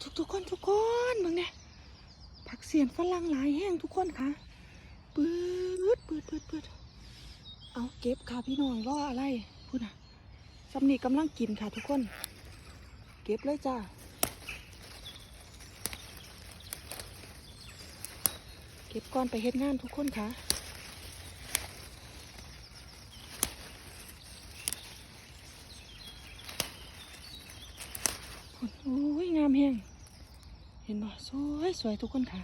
ทุกทุกคนทุกคนมึงเนี่ยผักเสียนฝรั่งหลายแห้งทุกคนค่ะปืดปืดปืดปืดเอาเก็บค่ะพี่น้องรออะไรพูดนะสำนีกำลังกินค่ะทุกคน เก็บเลยจ้าเก็บก่อนไปเฮ็ดงานทุกคนค่ะโอ้ามแห้งเห็นบ่สวยสวยทุกคนค่ะ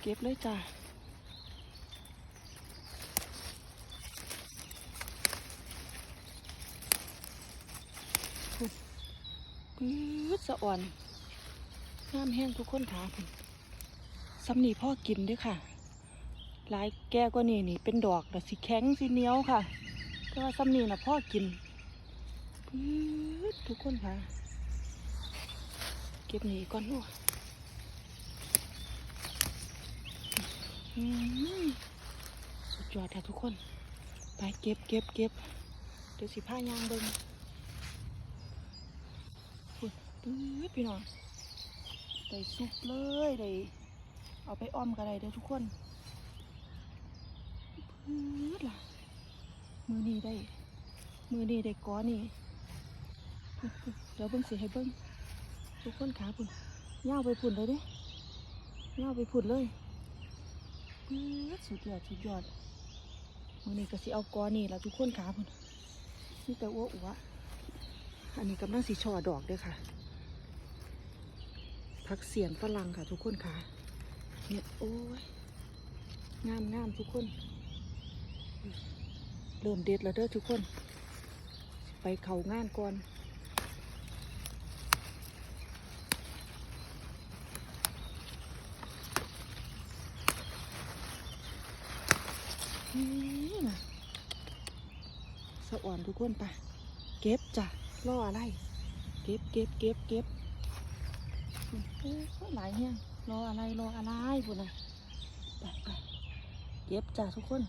เก็บเลยจ้าพุ่นปื๊ดสะอ่อนงามแห้งทุกคนค่ะพุ่นสำนีพ่อกินด้วยค่ะ หลายแก้กว่านี่นี่ เป็นดอกแต่สีแข็งสีเหนียวค่ะ แต่ว่าสำนีน่ะพ่อกินปื๊ดทุกคนค่ะ ก็บหนีก่อนลูกสุดยอดค่ะทุกคน ไปเก็บเก็บเก็บเดี๋ยวสิผ้ายางเบิ้งปื๊ดพี่น้องได้สุกเลยได้เอาไปอ้อมกันได้เด้อทุกคนปื๊ดล่ะ มือนี้ได้ มือนี้ได้ก้อนี่ เดี๋ยวเบิ้งสิให้เบิ้ง ทุกคนขาพุ่นย่าวไปพุ่นเลยเด้ย่าวไปพุ่นเลยปื๊ดสุดยอดสุดยอดวันนี้ก็สิเอากอนี่ละทุกคนขาพุ่นนี่แต่อ้วอัวอันนี้กำลังสีช่อดอกด้วยค่ะผักเสียนฝรั่งค่ะทุกคนขาเนี่ยโอ้ยงามงามทุกคน เริ่มเด็ดแล้วเด้อทุกคน ไปเขางานก่อน นี่นะสะอ่อนทุกคนไปเก็บจ้ะรออะไร เก็บเก็บเก็บเก็บโอ้ยหลายเฮียรออะไรรออะไรพุ่นนะไปไปเก็บจ้ะทุกคน